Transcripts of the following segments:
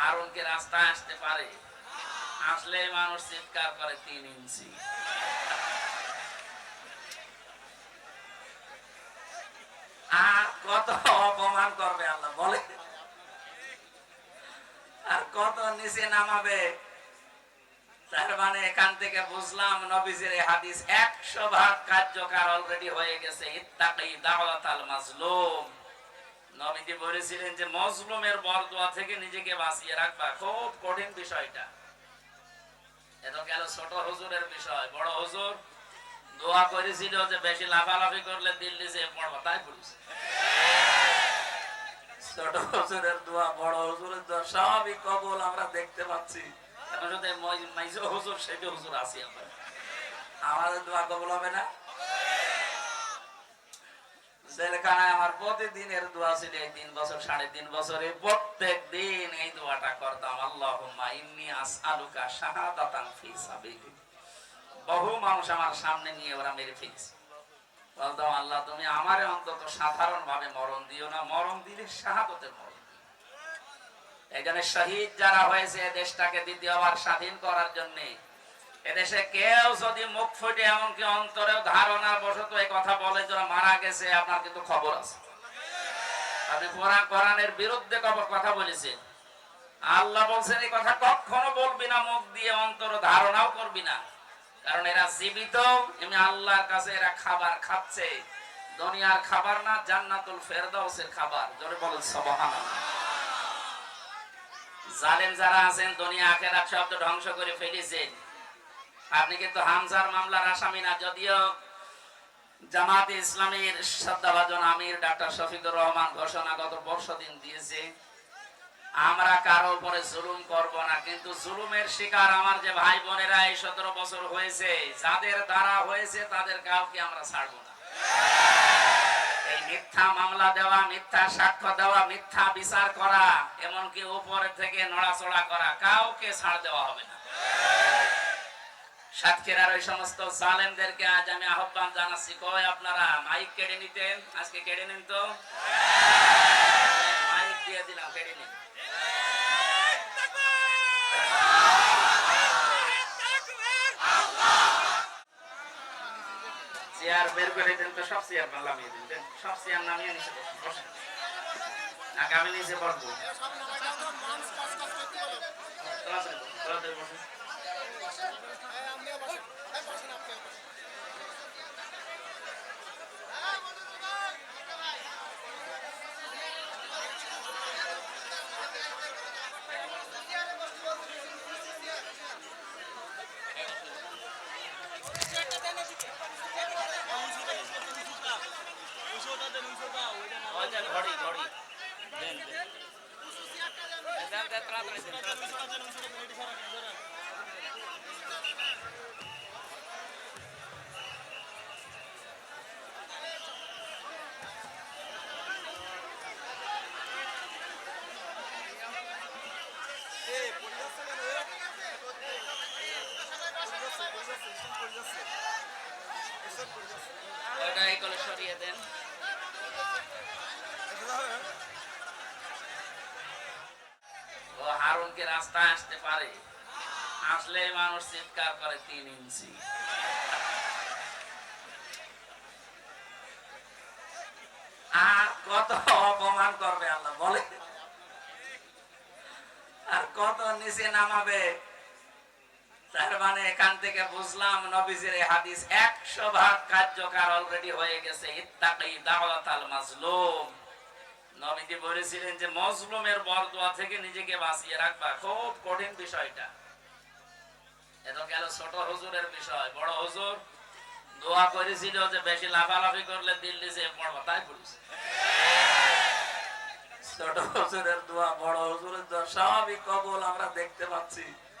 হারুনকে রাস্তায় আসতে পারে। আসলে মানুষ চিৎকার করে তিন ইঞ্চি। আর কত অপমান করবে আল্লাহ বলে আর কত নিচে নামাবে। তার মানে এখান থেকে বুঝলাম নবীজির হাদিস একশো ভাগ কার্যকর অলরেডি হয়ে গেছে। ইত্তাকি দাওয়াত আল মাজলুম নবীজি বলেছিলেন যে, মজলুমের বরদোয়া থেকে নিজেকে বাঁচিয়ে রাখবা। খুব কঠিন বিষয়টা। এটা গেল ছোট হুজুরের বিষয়। বড় হুজুর দোয়া করেছিল যে, বেশি লাফালাফি করলে দিল্লি যে পড়বা। তাই পড়েছে ছোট হুজুরের দোয়া, বড় হুজুরের দোয়া সবই কবল আমরা দেখতে পাচ্ছি। এখন যদি মই- মাইজো হুজুর সেজো হুজুর আছি আমরা। আমাদের দোয়া কবল হবে না? বহু মানুষ আমার সামনে নিয়ে আল্লাহ, তুমি আমারে অন্তত সাধারণ ভাবে মরণ দিও না, মরণ দিলে শাহাদতের মরণ। এখানে শহীদ যারা হয়েছে, দেশটাকে দ্বিতীয়বার স্বাধীন করার জন্যে এদেশে কেউ যদি মুখ ফুটে এমনকি অন্তরেও ধারণার বশত এই কথা বলে যারা মারা গেছে, আপনার কিন্তু খবর আছে। আপনি কোরআন কোরআনের বিরুদ্ধে কথা বলেছেন। আল্লাহ বলছেন, এই কথা কখনো বলবি না, মুখ দিয়ে অন্তর ধারণাও করবি না। কারণ এরা জীবিত, এমনি আল্লাহর কাছে এরা খাবার খাচ্ছে। দুনিয়ার খাবার না, জান্নাতুল ফেরদাউসের খাবার। জোরে বলেন, সুবহানাল্লাহ। জালেম যারা আছেন দুনিয়া আখেরাত শব্দ ধ্বংস করে ফেলেছেন। আপনি কিন্তু হামজার মামলার আসামি না, যদিও জামাতে ইসলামের শ্রদ্ধাভাজন আমির ডাক্তার শফিকুর রহমান ঘোষণা গত বর্ষ দিন দিয়েছে, আমরা কারও উপরে জুলুম করব না, কিন্তু জুলুমের শিকার আমার যে ভাই বোনেরা এই সতেরো বছর হয়েছে, যাদের দ্বারা হয়েছে তাদের কাউকে আমরা ছাড়বো না। এই মিথ্যা মামলা দেওয়া, মিথ্যা সাক্ষ্য দেওয়া, মিথ্যা বিচার করা, এমনকি উপরে থেকে নড়াচড়া করা, কাউকে ছাড় দেওয়া হবে না। সাতক্ষীরার ওই সমস্ত জালেমদেরকে আজ আমি আহ্বান জানাচ্ছি। কয় আপনারা? মাইক কেড়ে নিতেন? আজকে কেড়ে নিন তো? মাইক দিয়ে দিলাম কেড়ে নিন। চেয়ার বের করে সব চেয়ার নামিয়ে নিচে বসুন, আগামী নিচে বসবো। তাড়াতাড়ি বসুন, তাড়াতাড়ি বসুন। ওই যে ঘড়ি ঘড়ি দেন দেন দেন, দেন, তাড়াতাড়ি দেন, তাড়াতাড়ি। ওইটা দেন ও আসতে পারে। আসলে মানুষ চিৎকার করে তিন ইঞ্চি। আর কত অপমান করবে আল্লাহ বলে আর কত নিচে নামাবে। তার মানে এখান থেকে বুঝলাম নবীজির এই হাদিস একশো ভাগ কার্যকর অলরেডি হয়ে গেছে। ইত্তাকি দাওয়াত আল মাজলুম। নবীজি বলেছিলেন যে, মজলুমের বরদোয়া থেকে নিজেকে বাঁচিয়ে রাখবা। খুব কঠিন বিষয়টা। এটা গেল ছোট হুজুরের বিষয়। বড় হুজুর দোয়া করেছিল যে, বেশি লাফালাফি করলে দিল্লি যে পড়বা, তাই পড়েছে ছোট হুজুরের দোয়া, বড় হুজুরের দোয়া কবল আমরা দেখতে পাচ্ছি।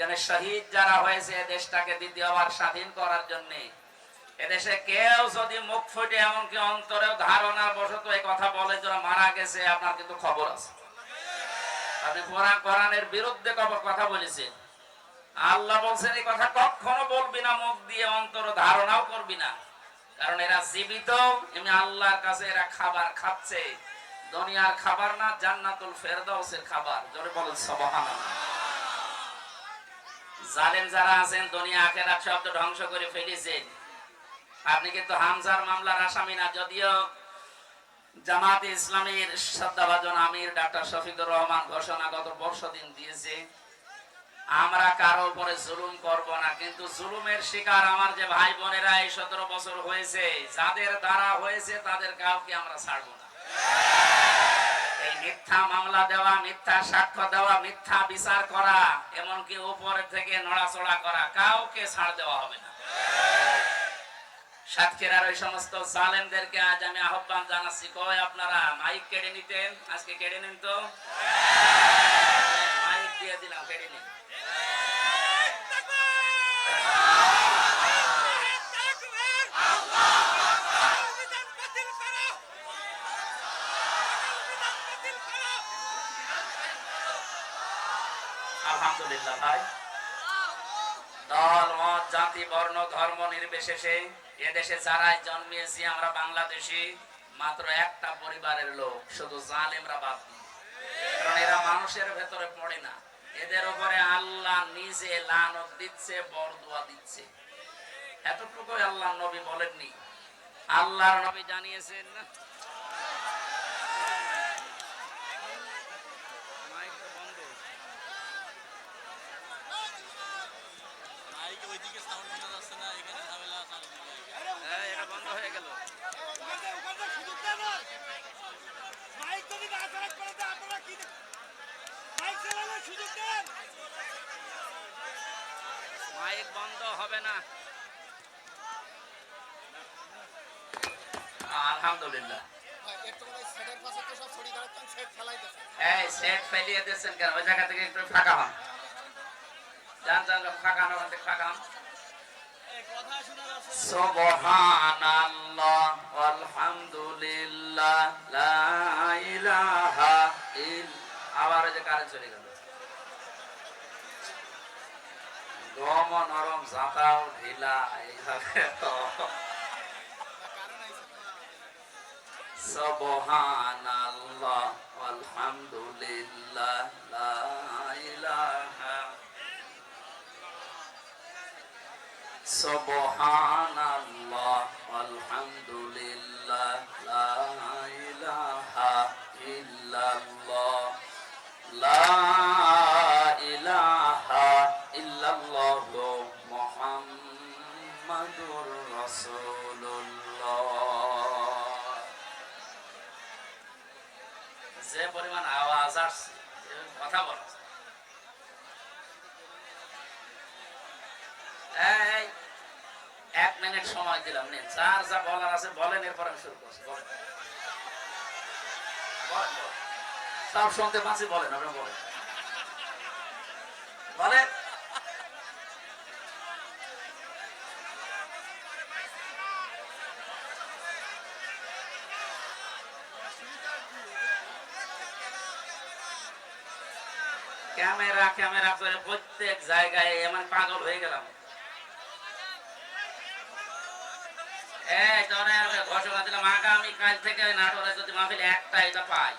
জন্য শহীদ যারা হয়েছে দেশটাকে দ্বিতীয়বার স্বাধীন করার জন্য। এদেশে কেউ যদি মুখ ফুটে এমনকি অন্তরেও ধারণা বশত এই কথা বলে যারা মারা গেছে, আপনার কিন্তু খবর আছে। আপনি কোরআন কোরআনের বিরুদ্ধে কথা বলেছেন। আল্লাহ বলছেন এই কথা কখনো বলবি না, মুখ দিয়ে অন্তর ধারণাও করবি না। কারণ এরা জীবিত, এমনি আল্লাহর কাছে এরা খাবার খাচ্ছে। দুনিয়ার খাবার না, জান্নাতুল ফেরদাউসের খাবার। জোরে বলেন, সুবহানাল্লাহ। জালেম যারা আছেন, দুনিয়া আখেরাত শব্দ ধ্বংস করে ফেলেছেন আপনি কিন্তু হামজার মামলার আসামি না, যদিও জামাতে ইসলামের শ্রদ্ধাভাজন আমির ডাক্তার শফিকুর রহমান ঘোষণা গত বর্ষ দিন দিয়েছে, আমরা কারও উপরে জুলুম করব না। কিন্তু জুলুমের শিকার আমার যে ভাই বোনেরা এই সতেরো বছর হয়েছে, যাদের দ্বারা হয়েছে, তাদের কাউকে আমরা ছাড়বো না। মিথ্যা মামলা দেওয়া, মিথ্যা সাক্ষ্য দেওয়া, মিথ্যা বিচার করা, এমনকি উপরে থেকে নড়াচড়া করা, কাউকে ছাড় দেওয়া হবে না। সাতক্ষীরার ওই সমস্ত জালেমদেরকে আজ আমি আহ্বান জানাচ্ছি। কয় আপনারা? মাইক কেড়ে নিতেন? আজকে কেড়ে নিন তো? মাইক দিয়ে দিলাম, কেড়ে নিন। এরা মানুষের ভেতরে পড়ে না। এদের উপরে আল্লাহ নিজে লানত দিচ্ছে, বরদুয়া দিচ্ছে। এতটুকু আল্লাহ নবী বলেননি। আল্লাহর নবী জানিয়েছেন না মাইক তো বন্ধ মাইক ওইদিকে সাউন্ড শোনা যাচ্ছে না এখানে ঝামেলা চারিদিকে এই, এটা বন্ধ হয়ে গেল। মাইক বন্ধ হবে না। আলহামদুলিল্লাহ। সেট ফেলিয়ে দিয়েছেন ওই জায়গা থেকে একটু ফাঁকা হন। যান যান ফাঁকা হন ওখান থেকে ফাঁকা হন। সুবহানাল্লাহ, আলহামদুলিল্লাহ, লা ইলাহা ইল, আবার যে কারেন্ট চলে গেল। ঢিলা, এইভাবে তো। সুবহানাল্লাহ, আলহামদুলিল্লাহ, লা ইলাহা সুবহানাল্লাহ, আলহামদুলিল্লাহ, লা ইলাহা ইল্লাল্লাহ, লা ইলাহা ইল্লাল্লাহ মুহাম্মাদুর রাসূলুল্লাহ। যে পরিমাণ আওয়াজ আসছে কথা বলা। এক মিনিট সময় দিলাম যার যা বলার আছে বলেন, এরপর আমি শুরু করছি। বলেন। সব শুনতে পাচ্ছি, বলেন বলেন। বলেন। ক্যামেরা ক্যামেরা করে প্রত্যেক জায়গায় এমন পাগল হয়ে গেলাম। এই তোরে ঘোষণা দিলাম আগামী কাল থেকে নাটোরে যদি মাহফিল একটা এটা পাই।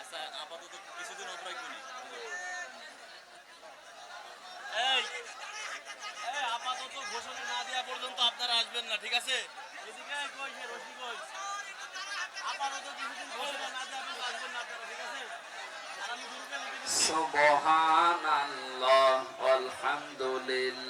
আচ্ছা আপনারা আসবেন না ঠিক আছে? এদিকে কই সে রশি কই? আপাতত কিছুদিন ঘোষণা না দেওয়া পর্যন্ত আসবেন না আপনারা ঠিক আছে? সুবহানাল্লাহ আলহামদুলিল্লাহ।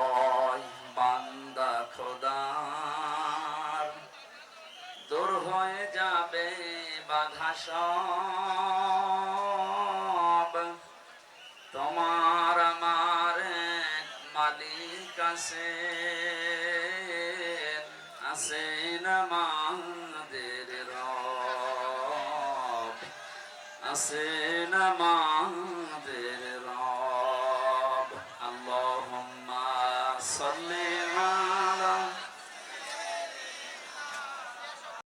সব। তোমার আমার মালিক আছে আছেন আমাদের রব আছেন আমার